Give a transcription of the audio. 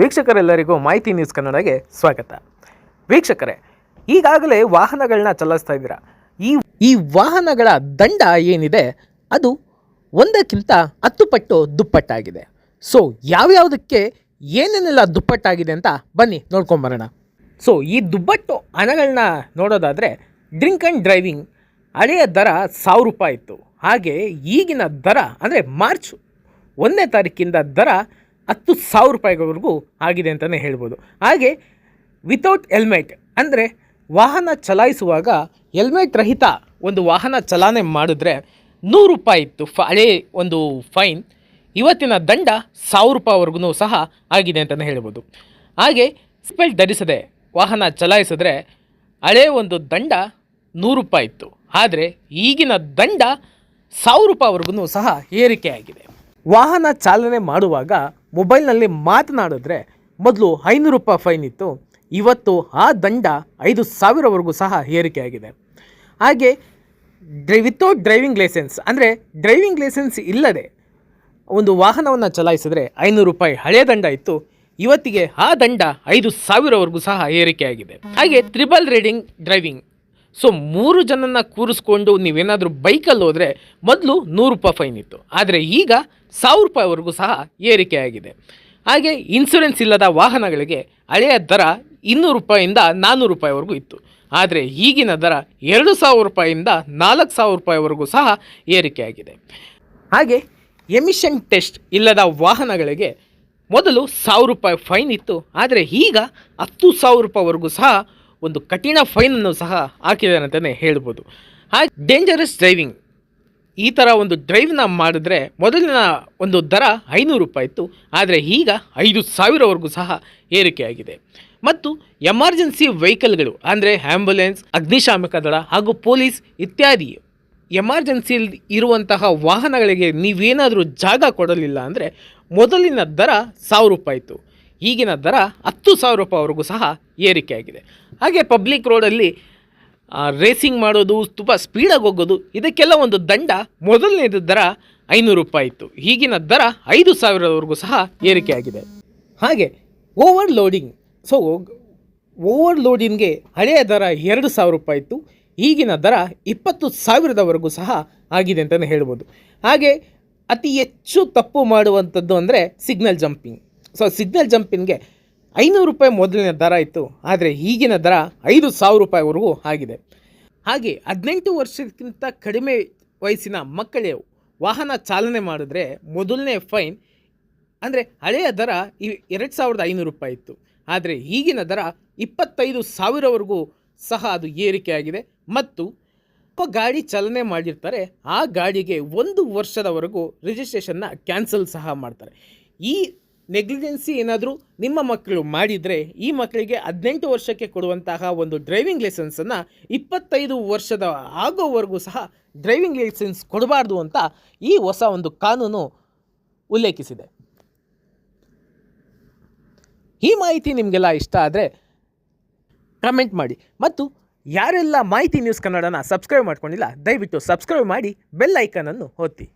ವೀಕ್ಷಕರೆಲ್ಲರಿಗೂ ಮಾಹಿತಿ ನ್ಯೂಸ್ ಕನ್ನಡಗೆ ಸ್ವಾಗತ. ವೀಕ್ಷಕರೇ, ಈಗಾಗಲೇ ವಾಹನಗಳನ್ನ ಚಲಾಯಿಸ್ತಾ ಇದ್ದೀರಾ? ಈ ಈ ವಾಹನಗಳ ದಂಡ ಏನಿದೆ, ಅದು ಒಂದಕ್ಕಿಂತ ಹತ್ತು ಪಟ್ಟು ದುಪ್ಪಟ್ಟಾಗಿದೆ. ಸೊ ಯಾವ್ಯಾವುದಕ್ಕೆ ಏನೇನೆಲ್ಲ ದುಪ್ಪಟ್ಟಾಗಿದೆ ಅಂತ ಬನ್ನಿ ನೋಡ್ಕೊಂಬರೋಣ. ಸೊ ಈ ದುಪ್ಪಟ್ಟು ಹಣಗಳನ್ನ ನೋಡೋದಾದರೆ ಡ್ರಿಂಕ್ ಆ್ಯಂಡ್ ಡ್ರೈವಿಂಗ್ ಹಳೆಯ ದರ ಸಾವಿರ ರೂಪಾಯಿ ಇತ್ತು. ಹಾಗೆ ಈಗಿನ ದರ ಅಂದರೆ ಮಾರ್ಚ್ ಒಂದನೇ ತಾರೀಕಿಂದ ದರ ಹತ್ತು ಸಾವಿರ ರೂಪಾಯಿವರೆಗೂ ಆಗಿದೆ ಅಂತಲೇ ಹೇಳ್ಬೋದು. ಹಾಗೆ ವಿತೌಟ್ ಹೆಲ್ಮೆಟ್ ಅಂದರೆ ವಾಹನ ಚಲಾಯಿಸುವಾಗ ಹೆಲ್ಮೆಟ್ ರಹಿತ ಒಂದು ವಾಹನ ಚಲಾವಣೆ ಮಾಡಿದ್ರೆ ನೂರು ರೂಪಾಯಿ ಇತ್ತು ಫ ಹಳೇ ಒಂದು ಫೈನ್ ಇವತ್ತಿನ ದಂಡ ಸಾವಿರ ರೂಪಾಯಿವರೆಗೂ ಸಹ ಆಗಿದೆ ಅಂತಲೇ ಹೇಳ್ಬೋದು. ಹಾಗೆ ಸ್ಪೆಲ್ಟ್ ಧರಿಸದೆ ವಾಹನ ಚಲಾಯಿಸಿದ್ರೆ ಹಳೇ ಒಂದು ದಂಡ ನೂರು ರೂಪಾಯಿ ಇತ್ತು. ಆದರೆ ಈಗಿನ ದಂಡ ಸಾವಿರ ರೂಪಾಯಿವರೆಗೂ ಸಹ ಏರಿಕೆಯಾಗಿದೆ. ವಾಹನ ಚಾಲನೆ ಮಾಡುವಾಗ ಮೊಬೈಲ್ನಲ್ಲಿ ಮಾತನಾಡಿದ್ರೆ ಮೊದಲು ಐನೂರು ರೂಪಾಯಿ ಫೈನ್ ಇತ್ತು, ಇವತ್ತು ಆ ದಂಡ ಐದು ಸಾವಿರವರೆಗೂ ಸಹ ಏರಿಕೆಯಾಗಿದೆ. ಹಾಗೆ ಡ್ರೈ ವಿತೌಟ್ ಡ್ರೈವಿಂಗ್ ಲೈಸೆನ್ಸ್ ಅಂದರೆ ಡ್ರೈವಿಂಗ್ ಲೈಸೆನ್ಸ್ ಇಲ್ಲದೆ ಒಂದು ವಾಹನವನ್ನು ಚಲಾಯಿಸಿದರೆ ಐನೂರು ರೂಪಾಯಿ ಹಳೆಯ ದಂಡ ಇತ್ತು, ಇವತ್ತಿಗೆ ಆ ದಂಡ ಐದು ಸಾವಿರವರೆಗೂ ಸಹ ಏರಿಕೆಯಾಗಿದೆ. ಹಾಗೆ ತ್ರಿಬಲ್ ರೀಡಿಂಗ್ ಡ್ರೈವಿಂಗ್ ಸೊ ಮೂರು ಜನನ ಕೂರಿಸ್ಕೊಂಡು ನೀವೇನಾದರೂ ಬೈಕಲ್ಲಿ ಹೋದರೆ ಮೊದಲು ನೂರು ರೂಪಾಯಿ ಫೈನ್ ಇತ್ತು. ಆದರೆ ಈಗ ಸಾವಿರ ರೂಪಾಯಿವರೆಗೂ ಸಹ ಏರಿಕೆಯಾಗಿದೆ ಹಾಗೆ ಇನ್ಸೂರೆನ್ಸ್ ಇಲ್ಲದ ವಾಹನಗಳಿಗೆ ಹಳೆಯ ದರ ಇನ್ನೂರು ರೂಪಾಯಿಯಿಂದ ನಾನ್ನೂರು ರೂಪಾಯಿವರೆಗೂ ಇತ್ತು. ಆದರೆ ಈಗಿನ ದರ ಎರಡು ಸಾವಿರ ರೂಪಾಯಿಯಿಂದ ನಾಲ್ಕು ಸಾವಿರ ರೂಪಾಯಿವರೆಗೂ ಸಹ ಏರಿಕೆಯಾಗಿದೆ ಹಾಗೆ ಎಮಿಷನ್ ಟೆಸ್ಟ್ ಇಲ್ಲದ ವಾಹನಗಳಿಗೆ ಮೊದಲು ಸಾವಿರ ರೂಪಾಯಿ ಫೈನ್ ಇತ್ತು. ಆದರೆ ಈಗ ಹತ್ತು ಸಾವಿರ ರೂಪಾಯಿವರೆಗೂ ಸಹ ಒಂದು ಕಠಿಣ ಫೈನನ್ನು ಸಹ ಹಾಕಿದ್ದಾರೆ ಅಂತಲೇ ಹೇಳ್ಬೋದು. ಹಾಗೆ ಡೇಂಜರಸ್ ಡ್ರೈವಿಂಗ್ ಈ ಥರ ಒಂದು ಡ್ರೈವ್ನ ಮಾಡಿದ್ರೆ ಮೊದಲಿನ ಒಂದು ದರ ಐನೂರು ರೂಪಾಯಿ ಇತ್ತು. ಆದರೆ ಈಗ ಐದು ಸಾವಿರವರೆಗೂ ಸಹ ಏರಿಕೆಯಾಗಿದೆ ಮತ್ತು ಎಮರ್ಜೆನ್ಸಿ ವೆಹಿಕಲ್ಗಳು ಅಂದರೆ ಆ್ಯಂಬುಲೆನ್ಸ್ ಅಗ್ನಿಶಾಮಕ ದಳ ಹಾಗೂ ಪೊಲೀಸ್ ಇತ್ಯಾದಿ ಎಮರ್ಜೆನ್ಸಿಯಲ್ಲಿ ಇರುವಂತಹ ವಾಹನಗಳಿಗೆ ನೀವೇನಾದರೂ ಜಾಗ ಕೊಡಲಿಲ್ಲ ಅಂದರೆ ಮೊದಲಿನ ದರ ಸಾವಿರ ರೂಪಾಯಿ ಇತ್ತು. ಈಗಿನ ದರ ಹತ್ತು ಸಾವಿರ ರೂಪಾಯಿವರೆಗೂ ಸಹ ಏರಿಕೆಯಾಗಿದೆ ಹಾಗೆ ಪಬ್ಲಿಕ್ ರೋಡಲ್ಲಿ ರೇಸಿಂಗ್ ಮಾಡೋದು ತುಂಬ ಸ್ಪೀಡಾಗಿ ಹೋಗೋದು, ಇದಕ್ಕೆಲ್ಲ ಒಂದು ದಂಡ. ಮೊದಲನೇದು ದರ ಐನೂರು ರೂಪಾಯಿ ಇತ್ತು. ಈಗಿನ ದರ ಐದು ಸಾವಿರದವರೆಗೂ ಸಹ ಏರಿಕೆಯಾಗಿದೆ ಹಾಗೆ ಓವರ್ ಲೋಡಿಂಗ್ ಸೊ ಓವರ್ ಲೋಡಿಂಗ್ಗೆ ಹಳೆಯ ದರ ಎರಡು ಸಾವಿರ ರೂಪಾಯಿ ಇತ್ತು. ಈಗಿನ ದರ ಇಪ್ಪತ್ತು ಸಾವಿರದವರೆಗೂ ಸಹ ಆಗಿದೆ ಅಂತಲೇ ಹೇಳ್ಬೋದು. ಹಾಗೆ, ಅತಿ ಹೆಚ್ಚು ತಪ್ಪು ಮಾಡುವಂಥದ್ದು ಅಂದರೆ ಸಿಗ್ನಲ್ ಜಂಪಿಂಗ್ ಸೊ ಸಿಗ್ನಲ್ ಜಂಪಿಂಗ್ಗೆ ಐನೂರು ರೂಪಾಯಿ ಮೊದಲಿನ ದರ ಇತ್ತು, ಆದರೆ ಈಗಿನ ದರ ಐದು ಸಾವಿರ ರೂಪಾಯಿವರೆಗೂ ಆಗಿದೆ. ಹಾಗೆ ಹದಿನೆಂಟು ವರ್ಷಕ್ಕಿಂತ ಕಡಿಮೆ ವಯಸ್ಸಿನ ಮಕ್ಕಳೇ ವಾಹನ ಚಾಲನೆ ಮಾಡಿದ್ರೆ ಮೊದಲನೇ ಫೈನ್, ಅಂದರೆ ಹಳೆಯ ದರ ಈ ಎರಡು ಸಾವಿರದ ಐನೂರು ರೂಪಾಯಿ ಇತ್ತು. ಆದರೆ ಈಗಿನ ದರ ಇಪ್ಪತ್ತೈದು ಸಾವಿರವರೆಗೂ ಸಹ ಅದು ಏರಿಕೆಯಾಗಿದೆ. ಮತ್ತು ಗಾಡಿ ಚಾಲನೆ ಮಾಡಿರ್ತಾರೆ, ಆ ಗಾಡಿಗೆ ಒಂದು ವರ್ಷದವರೆಗೂ ರಿಜಿಸ್ಟ್ರೇಷನ್ನ ಕ್ಯಾನ್ಸಲ್ ಸಹ ಮಾಡ್ತಾರೆ. ಈ ನೆಗ್ಲಿಜೆನ್ಸಿ ಏನಾದರೂ ನಿಮ್ಮ ಮಕ್ಕಳು ಮಾಡಿದರೆ ಈ ಮಕ್ಕಳಿಗೆ ಹದಿನೆಂಟು ವರ್ಷಕ್ಕೆ ಕೊಡುವಂತಹ ಒಂದು ಡ್ರೈವಿಂಗ್ ಲೈಸೆನ್ಸನ್ನು ಇಪ್ಪತ್ತೈದು ವರ್ಷದ ಆಗೋವರೆಗೂ ಸಹ ಡ್ರೈವಿಂಗ್ ಲೈಸೆನ್ಸ್ ಕೊಡಬಾರ್ದು ಅಂತ ಈ ಹೊಸ ಒಂದು ಕಾನೂನು ಉಲ್ಲೇಖಿಸಿದೆ. ಈ ಮಾಹಿತಿ ನಿಮಗೆಲ್ಲ ಇಷ್ಟ ಆದರೆ ಕಮೆಂಟ್ ಮಾಡಿ ಮತ್ತು ಯಾರೆಲ್ಲ ಮಾಹಿತಿ ನ್ಯೂಸ್ ಕನ್ನಡನ ಸಬ್ಸ್ಕ್ರೈಬ್ ಮಾಡ್ಕೊಂಡಿಲ್ಲ ದಯವಿಟ್ಟು ಸಬ್ಸ್ಕ್ರೈಬ್ ಮಾಡಿ ಬೆಲ್ ಐಕನನ್ನು ಒತ್ತಿ.